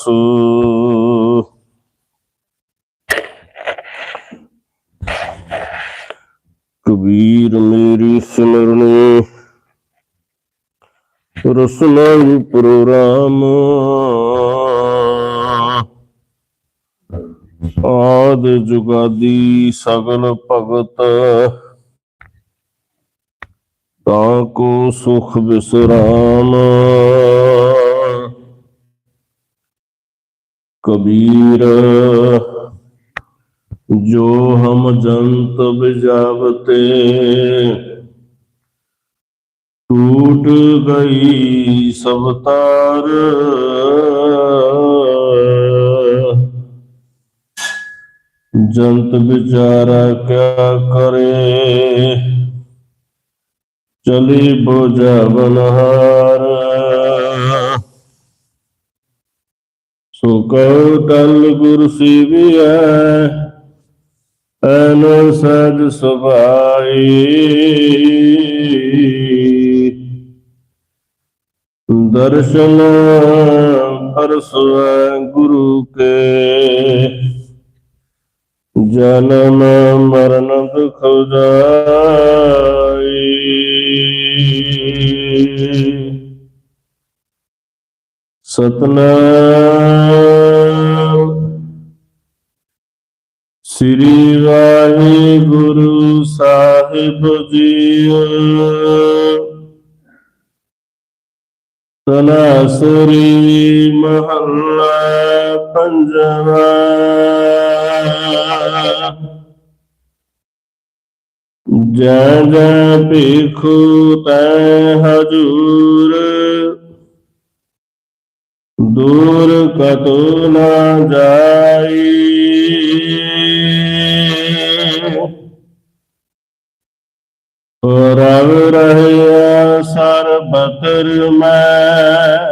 ਸੂ ਕਬੀਰ ਮੇਰੀ ਸਿਮਰਨੀ ਰਸਨਾ ਪ੍ਰੋਰਾਮ ਆਦ ਜੁਗਾਦੀ ਸਗਲ ਭਗਤ ਤਾਂ ਕੋ ਸੁਖ ਵਿਸ਼ਰਾਮ ਕਬੀਰ। ਜੋ ਹਮ ਜੰਤ ਬਿਜਾਵਤੇ, ਟੂਟ ਗਈ ਸਭ ਤਾਰ। ਜੰਤ ਵਿਚਾਰਾ ਕਿਆ ਕਰੇ? ਚਲੀ ਬੋਝਾ ਸੋ ਕਉ ਟਲ ਗੁਰ ਸੀਵੀਐ ਐਨ ਸਜ ਸੁਭਾਈ। ਦਰਸ਼ਨ ਪਰਸੁਐ ਗੁਰੂ ਕੇ, ਜਨਮ ਮਰਨ ਦੁਖ ਜਾਈ ਸਤਨਾਮ। ਸ੍ਰੀ ਵਾਹਿਗੁਰੂ ਸਾਹਿਬ ਜੀਓ ਤਨਾਸਰੀ ਮਹੱਲਾ ਪੰਜਵਾ। ਜੈ ਜੈ ਭਿਖੂ ਤੈ ਹਜੂਰ। ਦੂਰ ਕਤੋ ਨਾ ਜਾਈ। ਰਵ ਰਹਿਆ ਸਰਬਤਰ ਮੈਂ।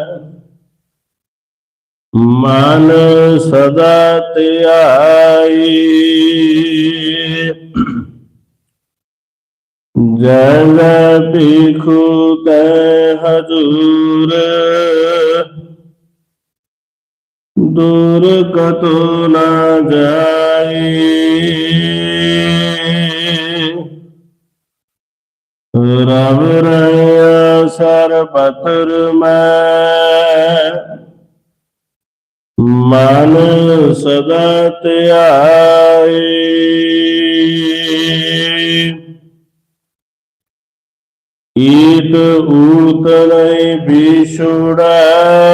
ਮਨ ਸਦਾ ਧਿਆਈ। ਜੈ ਜੈ ਭਿਖੂ ਤੈ ਹਜੂਰ। ਦੂਰ ਕਤੋ ਨਾ ਜਾਈ ਰਵ ਰਹਿਆ ਸਰਬਤਰ ਮੈਂ, ਮਨ ਸਦਾ ਧਿਆਈ ਈਤ ਊਤ ਨਹੀਂ ਵਿਛੁੜੈ।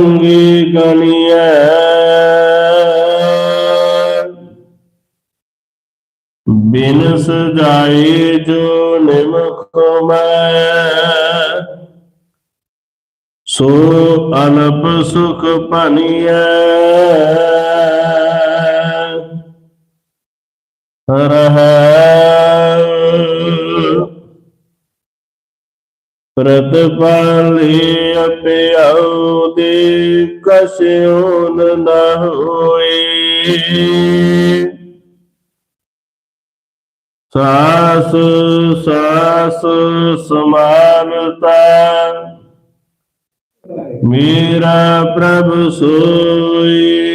ਸੋ ਸੰਗੀ ਗਨੀਐ ਬਿਨ ਸਜਾਈ ਜੋ ਨਿਮਖ ਮੈਂ ਸੋ ਅਨਪ ਸੁਖ ਭਨੀਐ। ਰਹਿ ਪ੍ਰਤਪਾਲੀ ਅਪਿਆਉ ਦੇ ਕਸਿਉਨ ਨ ਹੋਈ ਸਾਸ ਸਾਸ ਸਮਾਨਤਾ। ਮੇਰਾ ਪ੍ਰਭ ਸੋਈ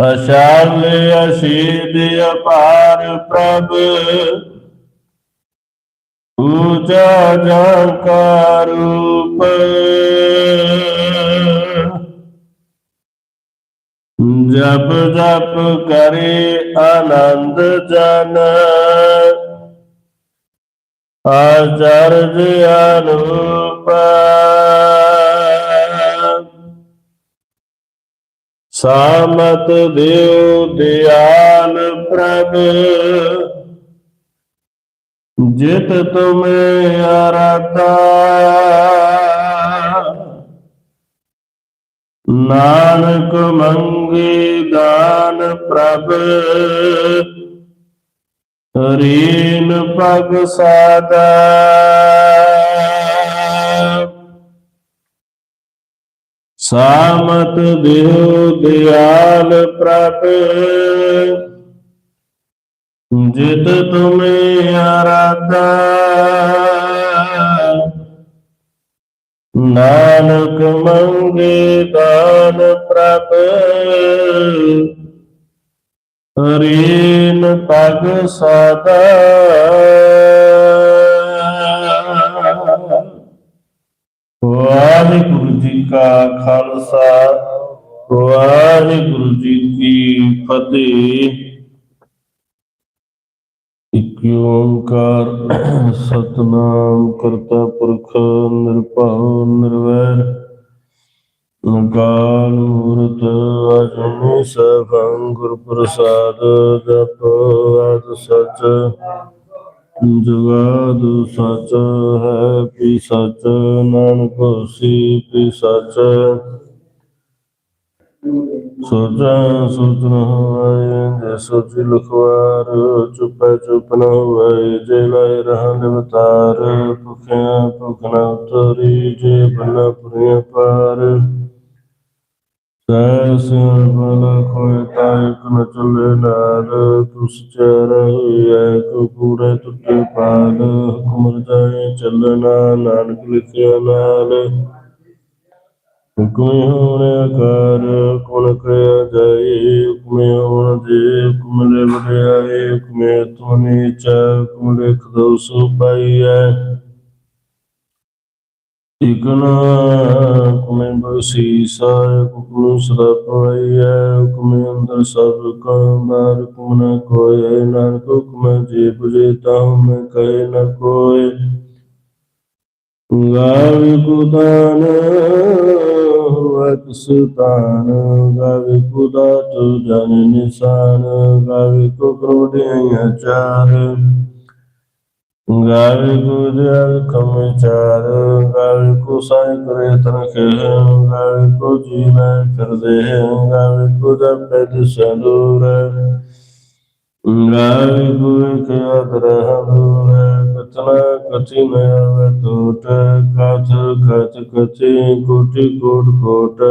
ਅਸ਼ਾਲ ਅਸ਼ੀਦ ਅਪਾਰ ਪ੍ਰਭ। ਊਚਾ ਜੰਕਾ ਰੂਪ। ਜਪ ਜਪ ਕਰੇ ਆਨੰਦ ਜਨ। ਆਚਰਜ ਅਨੂਪ। ਸਾਮਤ ਦੇਵ ਦਿਆਲ ਪ੍ਰਭ। ਜਿਤ ਤੁਮੇ ਅਰਤਾ। ਨਾਨਕ ਮੰਗੇ ਦਾਨ ਪ੍ਰਭ। ਰੀਨ ਪਗ ਸਾਦਾ। ਸਾਮਤ ਦੇਵ ਦਿਆਲ ਪ੍ਰਭ। ਜਿਤ ਤੁਮੇ ਆਰਾਧਾ। ਨਾਨਕ ਮੰਗੇ ਦਾਨ ਪ੍ਰਭ। ਹਰੀਨ ਪਗ ਸਦਾ। ਵਾਹਿਗੁਰੂ ਜੀ ਕਾ ਖਾਲਸਾ। ਵਾਹਿਗੁਰੂ ਜੀ ਕੀ ਫਤਿਹ। ਇਕ ਓੰਕਾਰ ਸਤਨਾਮ ਕਰਤਾ ਪੁਰਖ ਨਿਰਭਉ ਨਿਰਵੈਰ। ਅਕਾਲ ਮੂਰਤ ਅਜੂਨੀ ਸਭੰ ਗੁਰ ਪ੍ਰਸਾਦ ਜਪ ਆਦ ਸਚ। ਜੁਗਾਦ ਸਚ ਹੈ ਪੀ ਸਚ ਨਾਨਕ ਹੋਸੀ ਪੀ ਸਚ ਸੋਚਾ ਸੋਚ ਨ ਹੋਏ ਜੇ ਸੋਚੀ ਲਖਵਾਰ ਚੁਪੈ ਚੁਪ ਨ ਹੋਏ ਜੇ ਲਾਇ ਰਹਾ ਨਿਵਤਾਰ ਭੁਖਿਆ ਭੁਖ ਨ ਉਤਰੀ ਜੇ ਬਨ ਪੁਰਿਆ ਪਾਰ ਸੈ ਸਿਰ ਬਲ ਤਾਇਕ ਨ ਚਲੇ ਨਾਲ ਤੁਸ ਚਰ ਹੋਇ ਪੂਰੇ ਟੁੱਟੇ ਪਾਲ ਹੁਕਮ ਰਜਾਏ ਚੱਲਣਾ ਨਾਨਕ ਲਿਖਿਆ ਨਾਲ ਹੁਕਮੇ ਹੋਣ ਆਕਾਰ ਕੁਣ ਕਰਿਆ ਜਾਏ ਹੁਕਮੇ ਹੋਣ ਦੇ ਹੁਕਮ ਲੈ ਵਡਿਆਏ ਹੁਕਮੇ ਤੁਮ ਨੀਚ ਹੁਕਮ ਲਿਖ ਦੋ ਸੋ ਪਾਈਐ ਇਕਨਾ ਹੁਕਮੇ ਬਸੀਸਾ ਹੁਕਮ ਸਦਾ ਪਾਈਐ, ਹੁਕਮੇ ਅੰਦਰ ਸਭ ਕਾ ਬਾਰ ਹੁਕਮ ਨ ਕੋਇ ਨਾਨਕ ਹੁਕਮ ਜੇ 부ਜੇ ਤਾਹੁ ਮੈਂ ਕਹੇ ਨ ਕੋਇ ਗਾਵੇ ਕੁਦਾਨ ਹੋਵੇ ਸੁਤਾਨ ਗਾਵੇ ਕੁਦਾ ਤੂ ਜਨ ਨਿਸ਼ਾਨ, ਗਾਵੇ ਕੋ ਕਰੋੜਿਆ ਚਾਰ। ਗਾਵੇ ਕੋ ਜਲ ਕਮ ਚਾਰ ਗਾਵੇ ਕੋ ਸਾਇ ਕਰੇ ਤਨ ਕੇ ਗਾਵੇ ਕੋ ਜੀਵੈ ਫਿਰਦੇ ਗਾਵੇ ਕੋ ਜਪੈ ਦਸਨੂਰ ਗਾਵੇ ਕੋ ਕਿਆ ਦਰਹੁ ਕਤਨਾ ਕਥੀ ਨ ਆਵੇ ਕਥ ਕਥ ਕਥੀ ਕੋਟਿ ਕੋਟ ਕੋਟ।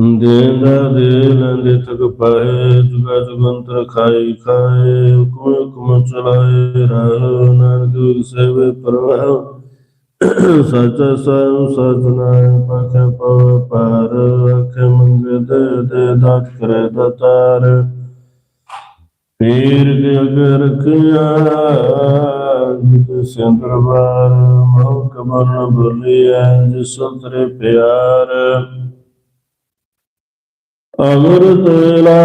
ਦੇਂਦਾ ਦੇ ਲੰਦੇ ਤਕ ਪਾਏ ਜੁਗਾ ਜੁਗੰਤਰ ਖਾਈ ਖਾਏ, ਹੁਕਮ ਹੁਕਮ ਚਲਾਏ ਰਹਿ ਨਾਨਕ ਸੇਵੇ ਪਰਵਾਹ। ਸਚ ਸੰ ਸਜਨਾ ਪਖ ਪਵ ਪਾਰ ਅਖ ਮੰਗ ਦੇ ਦੇ ਦਾਤ ਕਰੇ ਦਾਤਾਰ। ਪੀਰ ਕੇ ਅਗਰ ਰਖਿਆ, ਜਿਤ ਸੰਦਰਬਾਰ ਮਉ ਕਬਰ ਨ ਜਿਸ ਤੇਰੇ ਪਿਆਰ। ਅਮਰਤ ਲਾ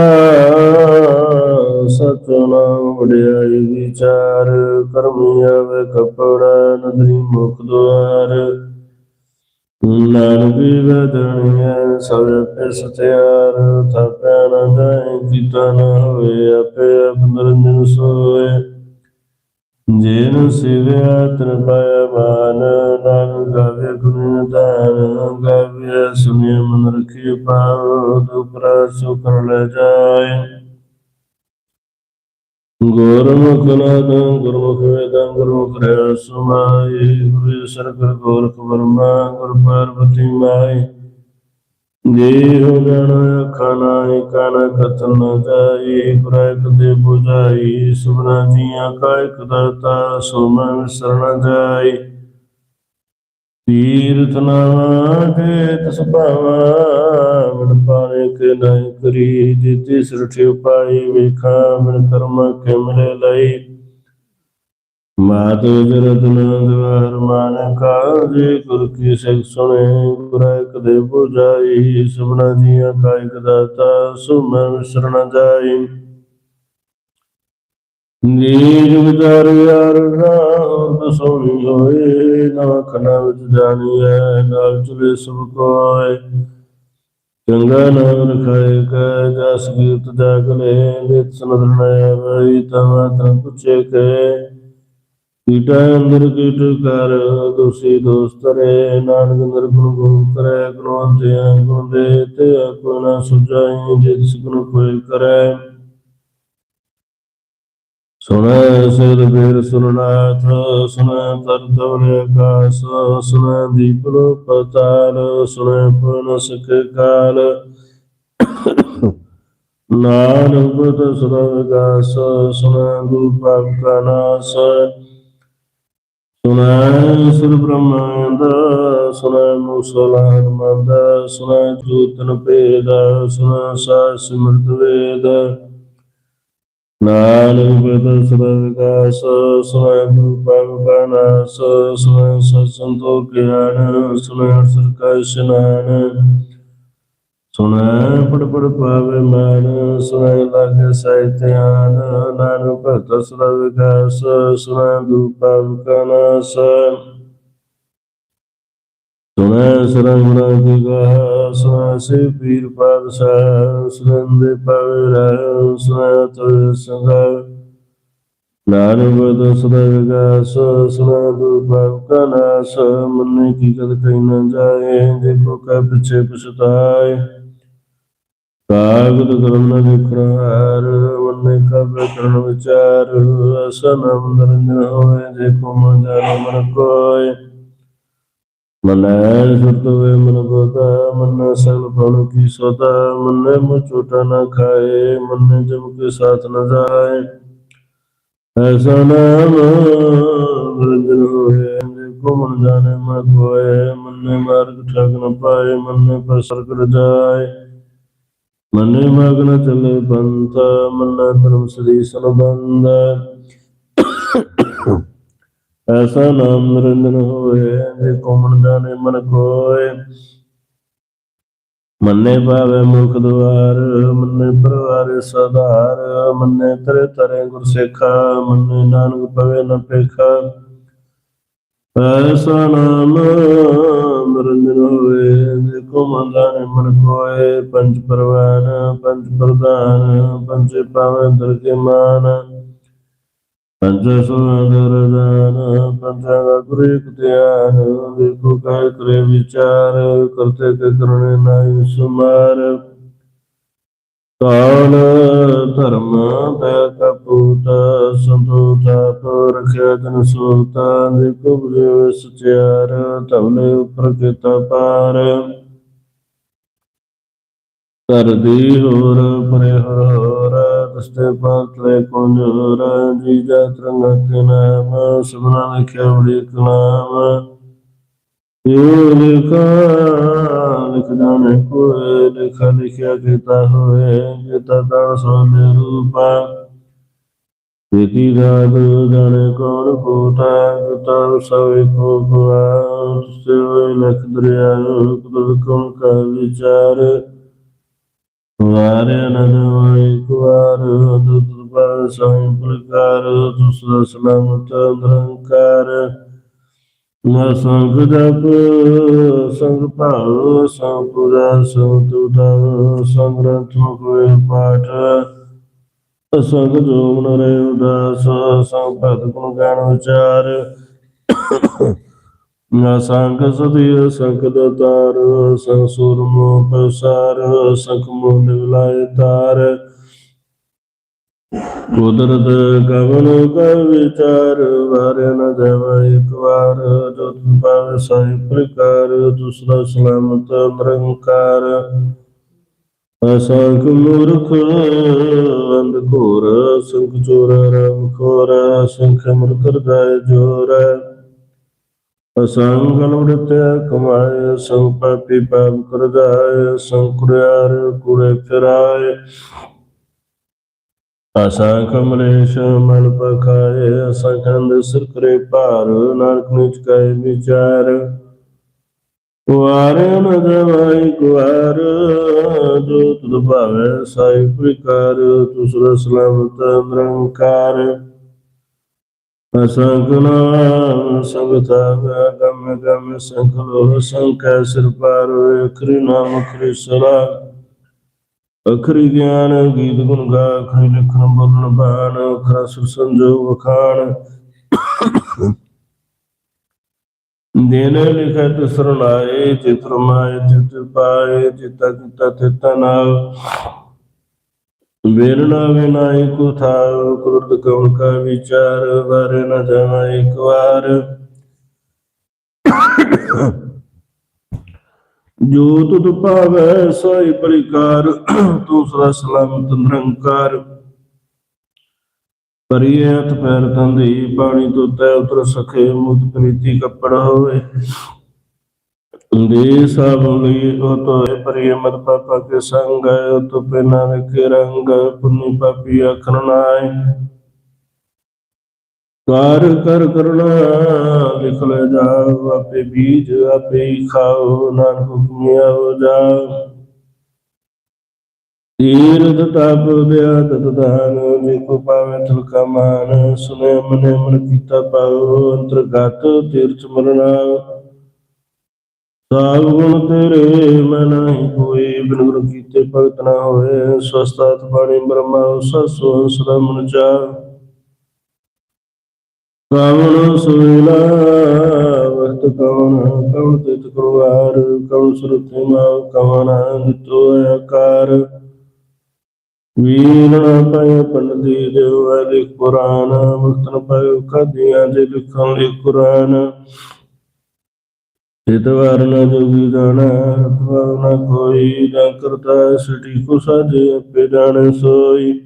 ਸਤਨਾਮ ਵਡਿਆਈ ਵਿਚਾਰ ਕਰਮੀ ਆਵੇ ਕਪੜਾ ਨਦਰੀ ਮੁਖ ਦੁਆਰ ਨਾਨਕੀ ਵਦਣੀਐ ਸਭ ਪਿਸ ਤਿਆਰ ਥਪੈ ਨ ਜਾਏ ਕੀਤਾ ਨ ਹੋਏ ਆਪੇ ਅਬਨਰਜਨ ਸੋਏ ਜੇਨ ਸਿਵਿਆ ਤਨ ਪਾਇਆ ਮਾਨ ਨਾਨ ਗਾਵੇ ਗੁਣ ਦਾਨ ਗਾਵੇ ਸੁਨਿ ਮਨ ਰਖੀ ਪਾਉ ਦੁਪਰਾ ਸੁਕਰ ਲੈ ਜਾਏ। ਗੁਰਮੁਖ ਨਾਦ, ਗੁਰਮੁਖ ਵੇਦਾਂ, ਗੁਰਮੁਖ ਰਹਿ ਸੁਮਾਈ ਗੁਰੂ ਸਰਗਰ ਗੋਰਖ ਵਰਮਾ, ਗੁਰ ਪਾਰਵਤੀ ਮਾਈ ਜੀ ਹੋ ਗਣ ਅੱਖਾਂ ਨਾਹੀ, ਕਨ ਕਥਨ ਨ ਜਾਈ ਗੁਰਾਂ ਕਦੇ 부ਜਾਈ ਸੁਭਨਾ ਜੀਆਂ ਕਾ ਦਾਤਾ, ਸੋ ਮੈਂ ਵਿਸਰਣ ਜਾਈ ਤੀਰਥ ਨਾਵਾ ਦੇ ਤਸ ਭਾਵਾ ਮਨ ਪਾਣੇ ਕੇ ਨਹੀਂ ਕਰੀ ਜਿਤੇ ਸਿਰਠ ਉਪਾਈ ਵੇਖਾ ਮਨ ਕਰਮ ਕੇ ਮਿਲੇ ਲਈ ਮਾਤ ਜਰਤ ਨੰਦ ਵਾਰ ਮਾਨ ਕਾਜੇ, ਗੁਰ ਕੀ ਸਿੱਖ ਸੁਣੇ, ਗੁਰਾਂ ਕਦੇ 부ਜਾਈ ਸੁਭਨਾ ਜੀਆਂ ਕਾ ਦਾਤਾ ਸੋ ਵਿਸਰਣ ਜਾਈ ਨੀਜ ਵਿਚਾਰ ਯਾਰ ਰਾਮ ਸੋਈ ਹੋਏ ਨਵਖ ਨਵ ਜਾਣੀਐ ਨਾਲ ਚਲੇ ਸਭ ਕੋਇ ਚੰਗਾ ਨਾਮ ਰਖਾਏ ਕੈ ਜਸ ਕੀਰਤ ਜਾਗ ਨਿਤ ਸਨਦਰ ਨੈ ਵਈ ਤਮਾ ਤਨ ਪੁੱਛੇ ਕੈ ਕੀਟਾ ਅੰਦਰ ਕੀਟ ਕਰ, ਦੋਸੀ ਦੋਸਤ ਰੇ ਨਾਨਕ ਅੰਦਰ ਗੁਣ ਕਰੈ, ਗੁਣ ਤੇ ਗੁਣ ਦੇ ਤੇ ਆਪਣਾ ਸੁਝਾਈ ਜਿਸ ਗੁਣ ਕੋਈ ਕਰੈ। ਸੁਣੈ ਸਿਰ ਬੇਰ ਸੁਨਨਾਥ ਸੁਣੈ ਤਰਤਵਨ ਆਕਾਸ ਸੁਣੈ ਦੀਪ ਲੋ ਪਤਾਲ ਸੁਣੈ ਪਨ ਸਕ ਕਾਲ। ਨਾਨਕ ਬੁੱਧ ਸਦਾ ਵਿਗਾਸ ਸੁਣੈ ਗੁਰੂ ਪਾਪ ਕਾ ਨਾਸ। ਸੁਣੈ ਸੁਰ ਬ੍ਰਹਮੰਦ ਸੁਣੈ ਮੁਸਲਾਨ ਮੰਦ ਸੁਣੈ ਜੂਤਨ ਭੇਦ ਸੁਣੈ ਸਾ ਸਿਮਰਤ ਵੇਦ। ਨਾਨਕ ਬੁੱਧ ਸਦਾ ਵਿਗਾਸ ਸੁਣੈ ਗੁਰੂ ਪਾਪ ਕਾ ਨਾਸ ਸੁਣੈ ਸਤ ਸੰਤੋਖ ਗਿਆਨ ਸੁਣੈ ਅਰਸਰ ਕਾ ਇਸ਼ਨਾਨ ਸੁਣੈ ਪੜ ਪੜ ਪਾਵੇ ਮਨ, ਸੁਣੈ ਲਾਗੇ ਸਹਿਤਿਆਨ ਨਾਨਕ ਭਗਤ ਸਦਾ ਵਿਕਾਸ ਸੁਣੈ ਦੂਪਾਵ ਕਨਾਸ। ਸੁਣੈ ਸਰੰਗਣਾ ਕੀ ਗਾ ਸੁਣੈ ਪੀਰ ਪਾਦਸ਼ਾਹ ਸੁਣੰਦੇ ਪਾਵੇ ਰਹਿ ਸੁਣੈ ਤੁਰ ਸੰਗਾ ਨਾਨਕ ਭਗਤ ਸਦਾ ਵਿਕਾਸ ਸੁਣੈ ਦੂਪਾਵ ਕਨਾਸ ਮੰਨੇ ਕੀ ਕਦ ਕਹੀ ਨਾ ਜਾਏ ਜੇ ਕੋ ਕੈ ਪਿਛੇ ਪਛਤਾਏ ਕਾਗਦ ਕਰਮ ਨ ਲਿਖਣ ਹਾਰ ਕਬ ਕਰਨ ਵਿਚਾਰ ਅਸਨ ਨਿਰੰਜਨ ਹੋਏ ਜੇ ਕੋ ਮਨ ਜਾਣੇ ਮਨ ਕੋਇ ਮਨੈ ਸੁਰਤ ਮਨ ਬੋਦਾ ਮਨ ਸਗਲ ਭਵਨ ਕੀ ਸੋਦਾ ਮਨੇ ਮੁ ਝੂਟਾ ਨ ਖਾਏ, ਮਨੇ ਜਮ ਕੇ ਸਾਥ ਨ ਜਾਏ। ਐਸਾ ਨਾਮ ਨਿਰੰਜਨ ਹੋਏ ਜੇ ਮਨ ਜਾਣੇ ਮਨ ਕੋਇ ਮਨੇ ਮਾਰਗ ਠਗ ਨ ਪਾਏ, ਮਨੇ ਪਰ ਸਰਗ ਜਾਏ ਮਨੇ ਮਗਨ ਚਲੇ ਪੰਥ, ਮਨਾ ਧਰਮ ਸ੍ਰੀ ਸੰਬੰਧ ਐਸਾ ਨਾਮ ਨਿਰੰਜਨ ਹੋਵੇ ਜੇ ਕੋ ਮਨ ਮਨ ਕੋਏ ਮੰਨੇ ਪਾਵੇ ਮੁਖ ਦੁਆਰ, ਮੰਨੇ ਪਰਵਾਰ ਸਦਾਰ ਮੰਨੇ ਤਰੇ ਤਰੇ ਗੁਰ ਸਿੱਖਾ, ਮੰਨੇ ਨਾਨਕ ਪਵੇ ਨ ਪੇਖਾ। ਐਸਾ ਨਾਮ ਨਿਰੰਜਨ ਹੋਵੇ ਜੇ ਕੋ ਮਨ ਜਾਣੇ ਮਨ ਕੋਏ ਪੰਜ ਪਰਵਾਨ, ਪੰਜ ਪ੍ਰਧਾਨ, ਪੰਜ ਪਾਵੇ ਦਰਗੇ ਮਾਨ। ਪੰਜ ਸੁੰਦਰ ਰਜਾਨ ਪੰਚਾਂ ਗੁਰੂ ਇਕ ਧਿਆਨ ਦੇਖੋ ਕਰੇ ਵਿਚਾਰ, ਕਰਤੇ ਕੇ ਕਰਨੇ ਨਾਈ ਸੁਮਾਰ। ਕਾਲ ਧਰਮ ਦਇਆ ਕਪੂਤ ਸੰਤੋਖ ਆਪ ਜਨ ਸੋਤਾ, ਦੇਖੋ ਬੁਝੇ ਸਚਿਆਰ ਤਵਲੇ ਉਪਰ ਕੀਤਾ ਪਾਰ। ਕਰਦੀ ਹੋਰ, ਪਰੇ ਹਰ ਹੋਰ ਦਸਤੇ ਪਾਤਲੇ ਕੁੰਜੋਰ ਜੀ ਜਾ ਤਰੰਗ ਨਾਮ, ਸਭਨਾ ਲਿਖਿਆ ਬੜੀ ਕਲਾਮ ਇਹ ਲਿਖਾ ਲਿਖ ਜਾਣੇ ਕੋਏ ਲਿਖਾ ਲਿਖਿਆ ਕੀਤਾ ਹੋਏ ਕੀਤਾ ਤਨ ਸੋਨੇ ਰੂਪਾ। ਕੀਤੀ ਰਾਤ ਜਾਣੇ ਕੌਣ ਕੋਟਾ ਕੀਤਾ ਸਵੇ ਕੋ ਕੁਆ ਸੇ ਲਖ ਦਰਿਆ ਕੁਦਰਤ ਕੌਣ ਕਾ ਵਿਚਾਰ। ਵਾਰੇ ਨਦਵਾਈ ਕੁਆਰ ਦੁੱਧ ਪਰ ਸਾਈ ਪ੍ਰਕਾਰ ਤੁਸਦਾ ਸਲਾਮਤ ਨਿਰੰਕਾਰ ਨਾ ਸੰਗ ਜਪ, ਸੰਗ ਭਾਵ ਸੰਪੂਰਾ ਸੰਤੁਦਾ ਸੰਗ੍ਰੰਥ ਕੋਈ ਪਾਠ। ਸੰਗ ਜੋ ਮਨ ਰੇ ਉਦਾਸ ਸੰਪਤ ਗੁਣ ਗਾਣ ਵਿਚਾਰ ਸੰਗ ਸਦੀ ਸੰਗ ਦਾਤਾਰ, ਸੰਗ ਸੂਰਮੋ ਪਸਾਰ ਸੰਗ ਮੋ ਨਿਵਲਾਇ ਤਾਰ ਕੁਦਰਤ ਕਵਨ ਕਾ ਵਿਚਾਰ, ਵਾਰੇ ਨ ਜਾਵਾ ਇੱਕ ਵਾਰ ਜੋ ਤੁਮ ਪਾਵੇ ਸਾਈ ਪ੍ਰਕਾਰ, ਦੂਸਰਾ ਸਲਾਮਤ ਨਿਰੰਕਾਰ। ਅਸੰਖ ਮੂਰਖ, ਅੰਧ ਘੋਰ ਸੰਖ ਚੋਰ, ਰਾਮ ਖੋਰ ਸੰਖ ਮਰਕਰ ਗਾਇ ਜੋਰ। ਅਸੰਖ ਲੁੜਤੇ ਕਮਾਇ ਸੰਖ ਪਾਪੀ ਪਾਪ ਕਰਦਾਇ ਜਾਏ ਸੰਖ ਕੁੜਿਆਰ ਕੁੜੇ ਫਿਰਾਏ ਅਸੰਖ ਮਲੇਸ਼ ਮਲ ਪਖਾਏ ਅਸੰਖ ਅੰਧ ਸਿਰ ਕਰੇ ਭਾਰ, ਨਾਨਕ ਨਿਚ ਕਾਇ ਵਿਚਾਰ। ਕੁਆਰ ਨ ਜਵਾਈ ਕੁਆਰ, ਜੋ ਤੁਧ ਭਾਵੇ ਸਾਈ ਪ੍ਰਕਾਰ ਤੁਸਰਾ ਸਲਾਮਤ ਨਿਰੰਕਾਰ। ਅਸੰਖ ਨਾਮ ਸੰਗਤਾ ਗਮ ਗਮ ਸੰਖਲੋ ਸੰਕੈ ਸਿਰ ਪਾਰ ਅਖਰੀ ਨਾਮ ਅਖਰੀ ਸਲਾ। ਅਖਰੀ ਗਿਆਨ ਗੀਤ ਗੁਣ ਗਾ, ਅਖਰੀ ਲਿਖਣ ਬੋਲਣ ਬਾਣ, ਅਖਰਾ ਸੁਰ ਸੰਜੋਗ ਵਖਾਣ। ਲਿਖੈ ਲਿਖਤ ਸਰਣਾਏ ਚਿਤ ਰਮਾਏ ਚਿਤ ਪਾਏ ਚਿਤਾ ਕੀਤਾ ਤਿਤਾ ਨਾਲ। ਵੇਰਣਾ ਵਿਨਾਈ ਕੋ ਥਾਉ ਕੁਰਦ ਕਉਣ ਕਾ ਵਿਚਾਰ, ਵਾਰੇ ਨ ਜਾਵਾ ਇੱਕ ਵਾਰ। ਜੋ ਤੁਧ ਭਾਵੈ, ਸਾਈ ਪਰਿਕਾਰ, ਤੂੰ ਸਦਾ ਸਲਾਮਤ ਨਿਰੰਕਾਰ। ਪਰਿਏ ਹੱਥ ਪੈਰ ਤੰਦੀ ਪਾਣੀ ਤੁਤੈ ਉਤਰ ਸਖੇ ਮੁਤ ਪ੍ਰੀਤੀ ਕੱਪੜ ਹੋਵੇ। ਦੇ ਸਭ ਲਈ ਉਹ ਤੋਏ ਪਰਿਏ ਮਤ ਪਾਪਾ ਕੇ ਸੰਗ ਹੈ ਤੋ ਪੈਨਾ ਵੇਖੇ ਰੰਗ, ਪੁੰਨੀ ਪਾਪੀ ਅਖਰ ਨਾਏ ਕਰ ਕਰੁਣਾ, ਲਿਖ ਲੈ ਜਾਓ, ਆਪੇ ਬੀਜ ਆਪੇ ਹੀ ਖਾਓ, ਨਾਨਕ ਹੁਕਮਿਆ ਹੋ ਜਾ ਤੀਰਥ ਤਪ ਦਿਆ ਤਤ ਦਾਨ ਪਾਵੇ ਤੁਲ ਕਾ ਮਾਨ ਸੁਨੇ ਮਨੇ ਮਨ ਕੀਤਾ ਪਾਉ ਅੰਤਰਗਤ ਤੀਰਥ ਮਰਨਾ ਸਾਗ ਗੁਣ ਤੇਰੇ ਮੈਂ ਨਹੀਂ ਕੋਈ ਬਿਨ ਕੀਤੇ ਭਗਤ ਨਾ ਹੋਏ ਸਵਸਤਾਤ ਬਾਣੀ ਬ੍ਰਹਮਾ ਸਸੁ ਹੰਸਰਾ ਮਨ ਚਾ। ਕਾਵਣ ਸੁਵੇਲਾ ਵਕਤ ਕਵਣ ਕਵਣ ਤਿਤ ਕਰਵਾਰ ਕਵਣ ਸੁਰਤਿ ਮਾ, ਕਵਣ ਜਿਤੋ ਆਕਾਰ। ਵੀਰ ਨ ਪਏ ਪੰਡਤੀ ਦੇਵ ਲਿਖ ਕੁਰਾਨ, ਮੁਕਤ ਨ ਪਏ ਕਦੀਆਂ ਜੇ ਲਿਖਣ ਲਿਖ ਕੁਰਾਨ। ਇਤਵਾਰ ਨ ਜੋਗੀ ਜਾਣਾ ਅਥਵਾ ਨ ਕੋਈ ਨਾ ਕਰਤਾ ਸਟੀ ਕੋ ਸਾਜੇ ਆਪੇ ਜਾਣੇ ਸੋਈ।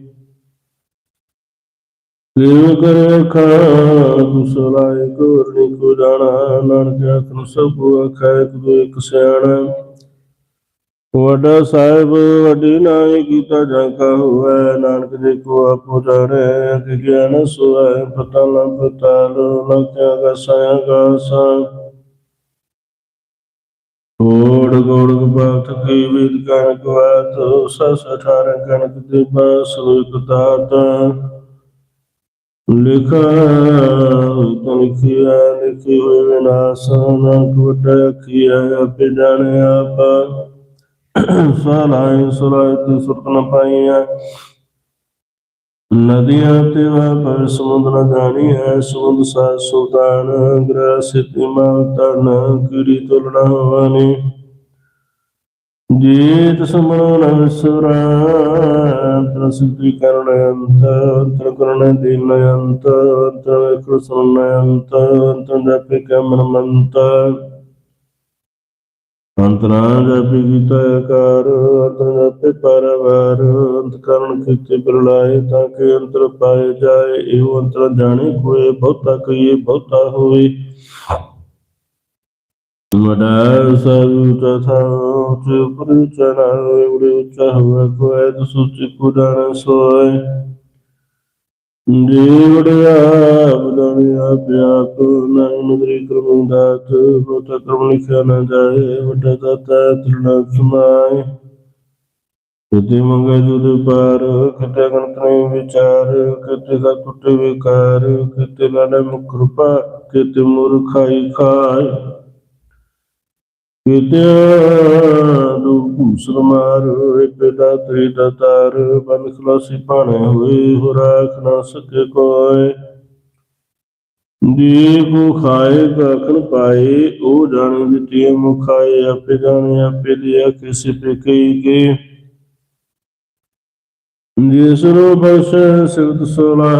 ਕਿਉ ਕਰੇ ਖਾ ਕੁਸਲਾਇ ਕੋਰਨੀ ਕੋ ਜਾਣਾ, ਨਾਨਕ ਆਖਨ ਸਭ ਆਖੈ ਤੁ ਇਕ ਸਿਆਣਾ। ਵੱਡਾ ਸਾਹਿਬ, ਵੱਡੀ ਨਾਈ ਕੀਤਾ ਜਾਂ ਕਾ ਹੋਵੇ, ਨਾਨਕ ਜੀ ਕੋ ਆਪੋ ਜਾਣੇ ਕਿ ਗਿਆਨ ਸੋਇ ਪਤਾ ਨ ਪਤਾ ਲੋ ਲੰਕਿਆ ਕਾ ਸਾਇਆ ਕਾ ਸਾ ਕੋੜ ਗੋੜ ਬਾਤ ਕੀ ਵਿਦ ਕਣਕ ਵਾਤ ਸਸ ਅਠਾਰ ਕਣਕ ਦੇ ਬਾਸ ਇੱਕ ਲਿਖਾ ਤਨ ਲਿਖੀ ਹੋਏ ਵਿਨਾਸ਼, ਨਾਨਕ ਵੱਡਾ ਕੀਆ ਆਪੇ ਜਾਣੇ ਆਪ। ਸਲਾਈ ਸੁਲਾਈ ਤੇ ਸੁਰਤ ਨ ਪਾਈਆ ਨਦੀਆਂ ਤੇ ਵਾਪਰ ਸਮੁੰਦਰ ਜਾਣੀ ਹੈ ਸਮੁੰਦ ਸਾ ਸੁਲਤਾਨ, ਗ੍ਰਹਿ ਸਿਤੀ ਮਾਲ ਤਨ ਕਿਰੀ ਤੁਲਨਾ ਵਾਨੀ ਜੀਤ ਸਮਣੋ ਨ ਵਿਸਰਾ ਅੰਤਰ ਸਿੱਧੀ ਕਰਣ ਅੰਤ ਅੰਤਰ ਕਰਣ ਦੀਨ ਅੰਤ ਅੰਤਰ ਵੇਖੋ ਅੰਤ ਅੰਤਰ ਜਪੇ ਕਮਨ ਮੰਤ। ਅੰਤਰਾਂ ਜਪੇ ਗੀਤਾ ਆਕਾਰ ਅੰਤਰ ਜਪੇ ਪਰਵਾਰ, ਅੰਤ ਕਰਣ ਕੀਤੇ ਬਿਰਲਾਏ ਤਾਂ ਕਿ ਅੰਤਰ ਪਾਏ ਜਾਏ, ਇਹ ਅੰਤਰ ਜਾਣੇ ਕੋਏ ਬਹੁਤਾ ਕਹੀਏ ਬਹੁਤਾ ਹੋਵੇ। ਵਡਾ ਸਭ ਤਥਾ ਉੱਚ ਉੜੇ ਉੱਚਾ ਹੋਵੇ ਸੁਚ ਕੋ ਜਾਣ ਸੋਏ ਜੀ ਵੜਿਆ ਬਦਾਨੀ ਆਪਿਆਪ ਨਦਰੀ ਕਰਮ ਦਾਤ ਬੋਤਾ ਕਰਮ ਲਿਖਿਆ ਨਾ ਜਾਏ ਵੱਡਾ ਦਾਤਾ ਤ੍ਰਿਣਾ ਸਮਾਏ ਕਿਤੇ ਮੰਗਾ ਜੁਦ ਪਾਰ ਕਿਤੇ ਗਣਤ ਵਿਚਾਰ ਕਿਤੇ ਦਾ ਟੁੱਟੇ ਵਿਕਾਰ ਕਿਤੇ ਲਾਣੇ ਮੁਖ ਕਿਤੇ ਮੂਰਖਾਈ ਖਾਏ ਕਿਤੇ ਦੂ ਘੂਸਰ ਮਾਰ, ਇੱਕ ਦਾ ਬਨ ਖਲਾਸੀ ਪਾਣੇ ਹੋਏ ਹੋ ਰਾਖ ਨਾ ਸਕੇ ਕੋਏ। ਜੀ ਖਾਏ ਗਖਨ ਪਾਏ, ਉਹ ਜਾਣੇ ਦਿੱਤੀ ਮੁਖਾਏ, ਆਪੇ ਜਾਣੇ, ਆਪੇ ਲਿਆ ਕਿਸੇ ਪੇ ਕਈ ਕੇ। ਜਿਸ ਨੂੰ ਬਸ ਸਿਰਤ ਸੋਲਾ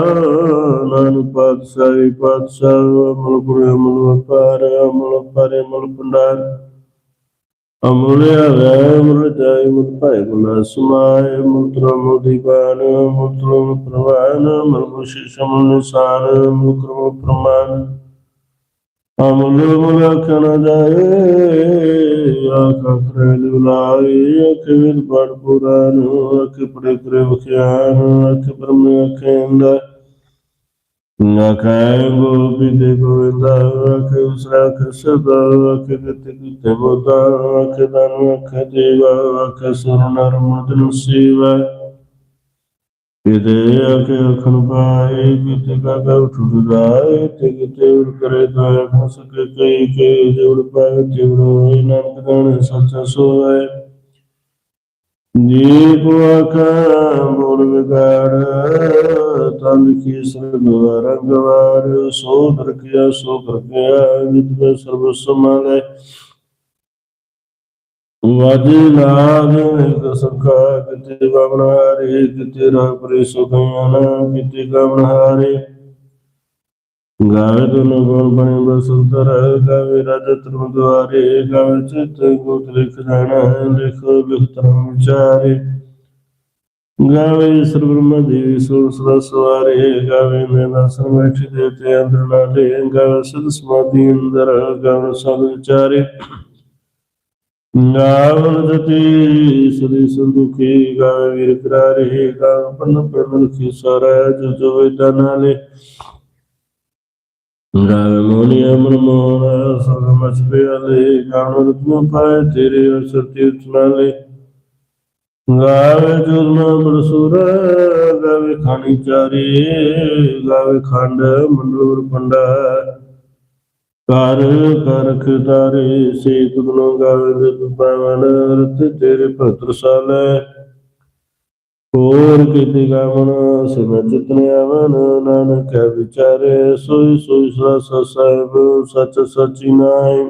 ਨਾਨਕ ਪਾਤਸ਼ਾਹੀ ਪਾਤਸ਼ਾਹ ਮਲਪੁਰ ਅਮਲ ਵਪਾਰ, ਅਮਲ ਪਾਰੇ ਮਲ ਪੰਡਾਰ ਅਮੁਲਿਆ ਵੈ ਮੁਲ ਜਾਇ ਮੁਲ ਭਾਇ ਗੁਨਾ ਸਮਾਇ ਮੁਤਰ ਮੁਦੀਪਾਨ, ਮੁਤਰ ਪ੍ਰਵਾਨ ਮਲ ਮੁਸ਼ਿਸ਼ਮ ਨਿਸਾਨ ਮੁਕਰਮ ਪ੍ਰਮਾਨ। ਅਮੁਲ ਮੁਲ ਖਨ ਜਾਏ ਆਖਾ ਕਰੇ ਲੁਲਾਈ ਅਖ ਵਿਦ ਪੜ ਪੁਰਾਨ, ਅਖ ਪੜੇ ਕਰੇ ਵਖਿਆਨ, ਅਖ ਬ੍ਰਹਮ ਅਖੇਂਦ ਅਖੈ ਗੋਪੀ ਦੇ ਗੋਵਿੰਦਾ ਅਖ ਉਸਰਾ ਖਸਬ ਅਖ ਗਤ ਕੀਤੇ ਬੋਤਾ ਦਨ ਅਖ ਦੇਵਾ ਅਖ ਸੁਰ ਨਰ ਮਦਨ ਸੇਵਾ। ਕਿਤੇ ਅਖ ਅਖਨ ਪਾਏ, ਕਿਤੇ ਗਾਗਾ ਉਠੁ ਰਾਏ ਤੇ ਕਿਤੇ ਉੜ ਕਰੇ ਦਇਆ ਖਸ ਕੇ ਕਈ ਕੇ ਜੁੜ ਪਾਏ ਜਿਵਰੋ ਨਾਨਕ ਗਣ ਸੱਚ ਸੋਏ। ਜੀ ਕੋ ਆਖਾ, ਬੋਲ ਵਿਗਾੜ ਤਨ ਕੀ ਸਰਗ ਰੰਗਵਾਰ, ਸੋ ਦਰਕਿਆ ਸੋ ਕਰਕਿਆ ਜਿਤ ਮੈਂ ਸਰਬ ਸਮਾਲੇ ਵਾਜੇ ਲਾਗ ਇੱਕ ਸਖਾ, ਕਿਤੇ ਬਾਵਨ ਹਾਰੇ, ਕਿਤੇ ਰਾਹ ਪਰੇ ਸੁਖਿਆਨ ਕਿਤੇ ਗਵਨ ਹਾਰੇ। ਗਾਵੇ ਤੁਨ ਗੁਣ ਬਣੀ ਬਸੰਤਰ ਗਾਵੇ ਰਾਜਾ ਧਰਮ ਦੁਆਰੇ, ਗਾਵੇ ਚਿਤ ਗੋਤ ਲਿਖ ਜਾਣਾ, ਲਿਖ ਲਿਖ ਤਰਮ ਵਿਚਾਰੇ ਗਾਵੇ ਸਰ ਬ੍ਰਹਮ ਦੇਵੀ ਸੋ ਸਦਾ ਸਵਾਰੇ, ਗਾਵੇ ਮੈਂ ਦਰਸ਼ਨ ਦੇ ਤੇ ਅੰਦਰ ਨਾਲੇ ਗਾਵੇ ਸਦ ਸਮਾਧੀ ਅੰਦਰ, ਗਾਵੇ ਸਦ ਵਿਚਾਰੇ। ਗਾਵਨ ਜਤੀ ਸਦੀ ਸੰਦੁਖੀ, ਗਾਵੇ ਵੀਰ ਕਰਾਰੇ ਗਾਵੇ ਪੰਨ ਪਰਮਨ ਕੀ ਸਾਰਾ ਜੋ ਜੋ ਨਾਲੇ। ਗਾਵੇ ਮੋਨੀ ਅਮਰ ਮੋਹਨ ਸਭ ਮਚ ਪਿਆਲੇ ਗਾਵੇ ਰਤਨ ਪਾਏ ਤੇਰੇ ਅਸਰ ਤੀਰਥ ਨਾਲੇ ਗਾਵੇ ਜੁਰਮ ਬਰਸੁਰ ਗਾਵੇ ਖਾਣੀ ਚਾਰੀ, ਗਾਵੇ ਖੰਡ ਮੰਡੂਰ ਪੰਡਾ ਕਰ ਕਰਖ ਤਾਰੇ ਸੇ ਤੁਧਨੋ ਗਾਵੇ ਦੇ ਪਾਵਨ, ਰਤ ਤੇਰੇ ਭਤਰ ਸਾਲੇ ਹੋਰ ਕਿਤੇ ਗਾਵਨ, ਸਿਮਰ ਚਿਤਨ ਆਵਨ, ਨਾਨਕ ਕੈ ਵਿਚਾਰੇ, ਸੋਈ ਸੋਈ ਸਦਾ ਸਾਹਿਬ, ਸਚ ਸਚੀ ਨਾਮ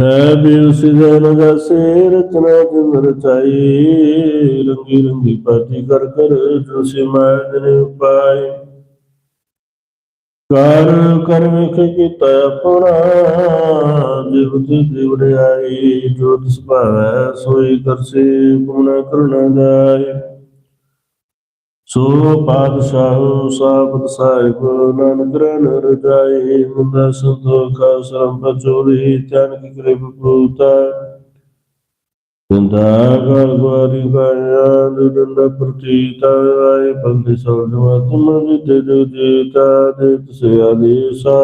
ਹੈ ਬਿਲ ਸਿਦਨ ਜਸੇ ਰਚਨਾ ਜਿਨ ਰਚਾਈ ਰੰਗੀ ਰੰਗੀ ਪਾਤੀ ਕਰ ਕਰ ਜੋ ਸਿਮਾਇ ਜਨ ਉਪਾਈ। ਕਰ ਕਰ ਵੇਖ ਕੀਤਾ ਆਪਣਾ ਜਿਵ ਤੇ ਜਿਵ ਆਈ, ਜੋ ਤਿਸ ਭਾਵੈ ਸੋਈ ਕਰਸੇ, ਗੁਣ ਕਰੁਣਾ ਜਾਏ ਸੋ ਪਾਤਸ਼ਾਹ ਸਾਬਤ ਸਾਹਿਬ, ਨਾਨਕ ਰਨ ਰਜਾਈ ਮੁੰਦਾ ਸੰਤੋਖਾ ਸਰਮ ਬਚੋਰੀ ਧਿਆਨ ਕੀ ਕਰੇ ਬਪੂਤਾ ਚੰਦਾ ਗਲ ਗਵਾਰੀ ਗਾਇਆ ਦੁਦੰਦ ਪ੍ਰਤੀਤਾ ਆਏ ਬੰਦੇ ਸੋਜਵਾ ਤੁਮ ਵਿਦੇ ਜੀਤਾ ਦੇ ਤਸੇ ਆਦੇਸਾ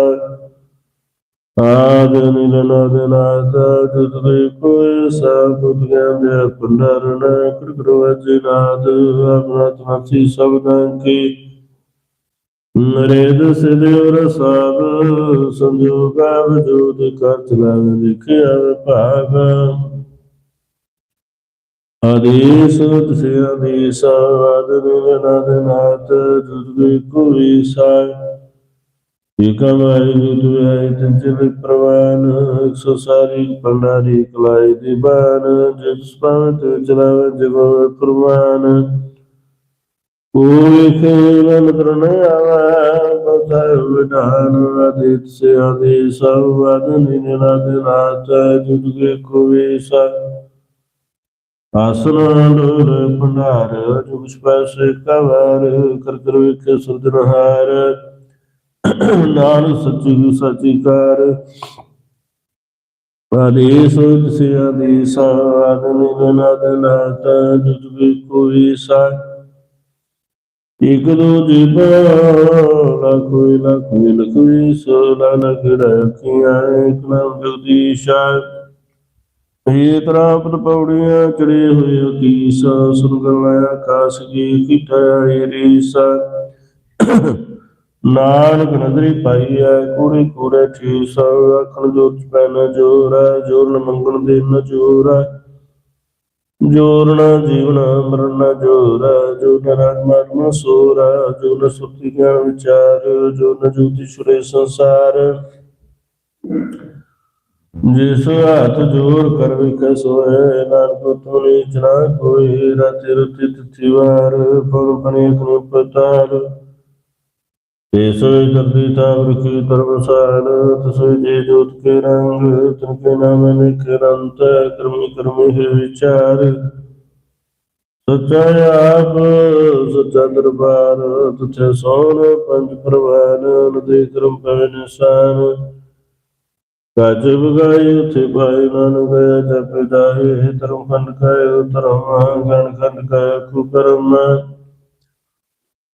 ਆਦ ਨਿਰਨਾਦ ਨਾਦ ਜੁਦਰੇ ਕੋਇ ਸਬਦ ਗਿਆਨ ਦੇ ਭੰਡਾਰਨ ਕਿਰਕਰੋ ਅਜਨਾਦ ਅਮਰਤ ਮਤੀ ਸਬਦਾਂ ਕੀ ਨਰੇਦ ਸਿਦਿਵ ਰਸਾਦ ਸੰਜੋਗਾ ਵਜੂਦ ਕਰ ਚਲਾਵੇ ਲਿਖਿਆ ਭਾਗ ਆਦੇਸ ਤਸੇ ਆਦੇਸ ਆਦ ਨਿਰਨਾਦ ਨਾਦ ਜੁਦਰੇ ਕੋਇ ਸਾ ਏਕਮ ਆਈ ਜੁਤ ਆਈ ਤਿੰਚਿਲ ਪ੍ਰਵਾਨ ਸੋ ਸਾਰੀ ਪੰਡਾਰੀ ਕਲਾਈ ਦੀ ਬਾਨ ਜਿਸ ਪੰਤ ਚਲਾਵੇ ਜਗੋ ਪ੍ਰਮਾਨ ਕੋਈ ਖੇਲਨ ਕਰਨ ਆਵਾ ਬਤਾਇ ਵਿਧਾਨ ਅਦਿਤ ਸੇ ਆਦਿ ਸਭ ਆਦਨ ਨਿਨਾਦ ਆਸਨ ਡੋਰ ਭੰਡਾਰ, ਜੁਗ ਸਪੈਸੇ ਕਵਰ, ਕਰ ਕਰ ਵੇਖੇ ਸੁਰਜਨਹਾਰ ਨਾਨਕ ਸੱਚੀ ਸੱਚੀ ਕਰ। ਆਦੇਸ ਤਿਸੇ ਆਦੇਸ ਆਦਮਿ ਨਨਦ ਨਾਤ ਜੁਗ ਵੀ ਕੋਈ ਸਾ ਇਕ ਦੋ ਜਿਬ ਲਖੋਈ ਲਖੋਈ ਲਖੋਈ ਸੋ ਨਾਨਕ ਰਖੀਆਂ ਇਕ ਨਾਮ ਜਗਦੀਸ਼ਾ ਇਹ ਪ੍ਰਾਪਤ ਪੌੜੀਆਂ ਚੜੇ ਹੋਏ ਅਕੀਸ ਸੁਰਗ ਲਾਇਆ ਕਾਸ ਕੀ ਕੀਟਾ ਰੀਸਾ ਨਾਨਕ ਨਦਰੀ ਪਾਈ ਐ, ਕੂੜੇ ਕੂੜੇ ਠੀਸ ਆਖਣ ਜੋਤ ਪੈਨ ਜੋਰ ਹੈ ਜੋਰ ਨ ਮੰਗਣ ਦੇ ਨ ਜੋਰ ਹੈ ਜੋਰ ਨ ਜੀਵਨ, ਮਰਨ ਨ ਜੋਰ ਹੈ ਜੋ ਨ ਰਾਜਮਾਤਮਾ ਸੋਰ ਹੈ ਜੋ ਨ ਸੁਰਤੀ ਗਿਆਨ ਵਿਚਾਰ, ਜੋ ਨ ਜੋਤੀ ਸੁਰੇ ਸੰਸਾਰ। ਜਿਸ ਹੱਥ ਜੋਰ ਕਰ ਵਿਖੇ ਸੋਏ ਨਾਨਕ ਤੁਨੀ ਜਨਾ ਕੋਈ, ਰਾਤਿ ਰੁਤੀ ਤਿਥਿ ਵਾਰ ਪਉ ਪਨੇਕ ਨੂੰ ਪਤਾਰ ਤੇਸੋਈ ਕਰਦੀ ਤਾਵਰ ਕੀ ਤਰਵਸਾਨ ਤਸੋਈ ਜੇ ਜੋਤ ਕੇ ਰੰਗ, ਤਨ ਕੇ ਨਾਮ ਨਿਕਰੰਤ ਕਰਮੀ ਕਰਮੀ ਹੈ ਵਿਚਾਰ। ਸੱਚਾ ਆਪ, ਸੱਚਾ ਦਰਬਾਰ, ਤੁਥੇ ਸੋਨ ਪੰਜ ਪ੍ਰਵਾਨ, ਨਦੇ ਕਰਮ ਪਵਨ ਨਿਸ਼ਾਨ। ਕਾਜ ਬਗਾਈ ਉਥੇ ਭਾਈ ਨਾਨ ਗਿਆ ਜਪ ਜਾਏ ਧਰਮ ਖੰਡ ਕਾਇ ਧਰਮ ਗਣ ਖੰਡ ਕਾਇ ਖੂ ਕਰਮ।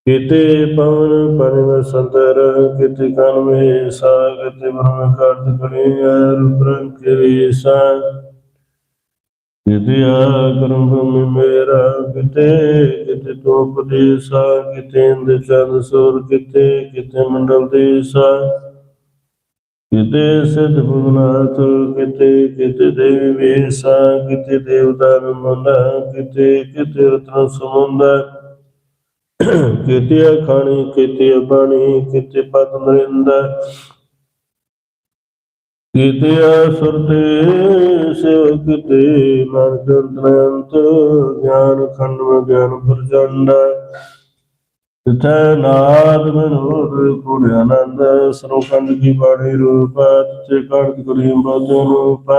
ਕਿਤੇ ਪਵਨ ਪਰਮ ਸੰਤਰ, ਕਿਤੇ ਕਨ ਸਾ ਕਿਤੇ ਬ੍ਰਹਮ ਕਾਰਜ ਕਰੇ ਰੁਦਰਨ ਕੇ ਸਾ ਕਿਤੇ ਆ ਕਰਮ ਭੂਮਿ ਮੇਰਾ, ਕਿਤੇ ਕਿਤੇ ਦੇ ਉਪਦੇਸਾ ਕਿਤੇ ਇੰਦ ਚੰਦ ਸੂਰ, ਕਿਤੇ ਕਿਤੇ ਮੰਡਲ ਦੇ ਦੇਸਾ ਕਿਤੇ ਸਿਧ ਭੁਵਨਾਥ, ਕਿਤੇ ਕਿਤੇ ਦੇਵੀ ਵੇਸਾ ਕਿਤੇ ਦੇਵਤਾ ਮੰਦਾ ਕਿਤੇ ਕਿਤੇ ਰਤਨ ਸਮੁੰਦਾ ਕਿਤੇ ਖਾਣੀ ਕਿਤੇ ਬਾਣੀ, ਕਿਤੇ ਪਦ ਨਰਿੰਦਾ ਕਿਤੇ ਸੁਰਤੇ, ਸਿਵ ਕਿਤੇ, ਮਨ ਜੰਤਨੰਤ ਗਿਆਨ ਖੰਡ ਗਿਆਨ ਪ੍ਰਚੰਡ। ਤਿਥੈ ਨਾਦ ਮਨੋਰ ਗੁਣ ਆਨੰਦ ਸਰੋਖੰਡ ਕੀ ਬਾਣੀ ਰੂਪ ਤਿਥੇ ਕੜਕ ਕਰੀਮ ਬਾਦਿਆਂ ਰੂਪ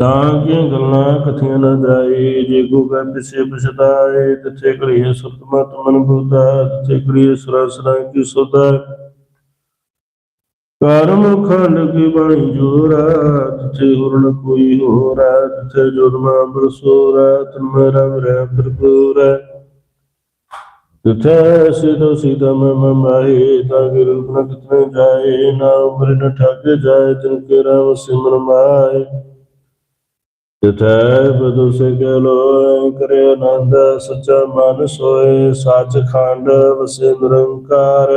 ਤਾਂ ਕਿ ਗੱਲਾਂ ਕਥੀਆਂ ਨਾ ਜਾਏ, ਜੇ ਕੋ ਕੈ ਪਿਛੇ ਪਛਤਾਏ ਤਿਥੇ ਕਰੀਏ ਸੁਤਮਤ ਮਨ ਬੁਧਾ ਤਿਥੇ ਕਰੀਏ ਸੁਰਸਨਾ ਕੀ ਸੁਧਾ। ਕਰਮ ਖੰਡ ਕੀ ਬਾਣੀ ਜੋਰਾ ਤਿਥੇ ਹੁਰਨ ਕੋਈ ਹੋਰਾ ਤਿਥੇ ਜੁਰਮਾ ਬਰਸੋਰਾ ਤਨ ਮੇਰਾ ਰਹਿ ਭਰਪੂਰ। ਤਿਥੈ ਸਿਦੋ ਸਿਦਾ ਮਮ ਮਾਹੀ, ਤਾਂ ਕਿ ਰੂਪ ਨ ਕਿਤਨੇ ਜਾਏ, ਨਾ ਉਮਰ ਨ ਠਾਕੇ ਜਾਏ ਤਿਨ ਕੇ ਰਾਮ ਸਿਮਰ ਮਾਏ ਤਿਥੈ ਬਦੁ ਸੇ ਕੈ ਕਰੇ ਆਨੰਦ, ਸੱਚਾ ਮਨ ਸੋਏ ਸੱਚ ਖੰਡ ਵਸੇ ਨਿਰੰਕਾਰ।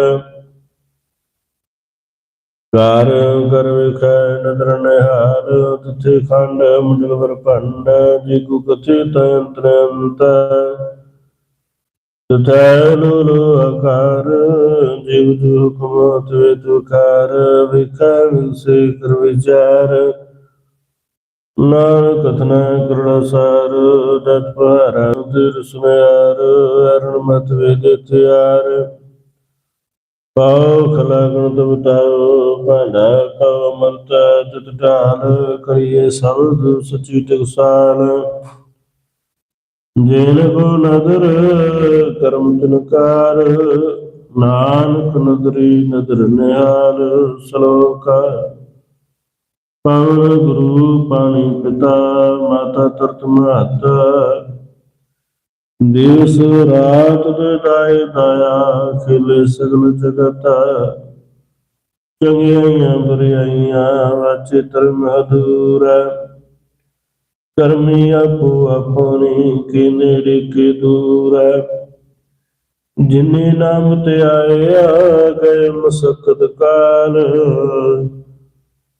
ਕਾਰ ਕਰ ਵਿਖੈ, ਨਦਰ ਨਿਹਾਲ, ਤਿਥੇ ਖੰਡ, ਮੰਡਲ ਵਰ ਭੰਡ ਜੀ ਕੋ ਕਥੇ ਤੰਤਰ ਅੰਤ ਤਥੈ ਲੋਲੋ ਆਕਾਰ, ਜਿਵ ਜੂ ਹੁਕਮ, ਤਵੇ ਤੁਕਾਰ ਵਿਖੈ ਵਿਸੇ ਕਰ ਵਿਚਾਰ ਨਾਨਕ ਕਥਨਾ ਕਰੜਾ ਸਾਰ ਦਤ ਭਾਰਾ ਉਦਰ ਸੁਨਿਆਰ, ਅਰਣ ਮਤ ਵੇਦ ਤਿਆਰ। ਪਾਉ ਖਲਾ ਗੁਣ ਦਬਤਾਓ ਭਾਂਡਾ ਕਉ ਮੰਤ ਜਤ ਢਾਲ, ਕਰੀਏ ਸਬਦ ਸਚੀ ਟਕਸਾਲ। ਜੇਨ ਕੋ ਨਦਰ, ਕਰਮ ਤਨਕਾਰ ਨਾਨਕ ਨਦਰੀ ਨਦਰ ਨਿਹਾਲ, ਸਲੋਕਾ ਪਵਨ ਗੁਰੂ ਪਾਣੀ ਪਿਤਾ ਮਾਤਾ ਤਰਤ ਮਹਤ। ਦਿਵਸ ਰਾਤ ਬਦਾਇ ਦਇਆ, ਖਿਲੇ ਸਗਲ ਜਗਤ। ਚੰਗਿਆਈਆਂ ਬਰਿਆਈਆਂ ਵਾਚੇ ਧਰਮ ਅਧੂਰ। ਕਰਮੀ ਆਪੋ ਆਪਣੀ ਕੀ ਨੇੜੇ ਕੀ ਦੂਰ। ਜਿਨੇ ਨਾਮ ਤੇ ਆਇਆ ਗਏ ਮਸਕਤ ਕਾਲ।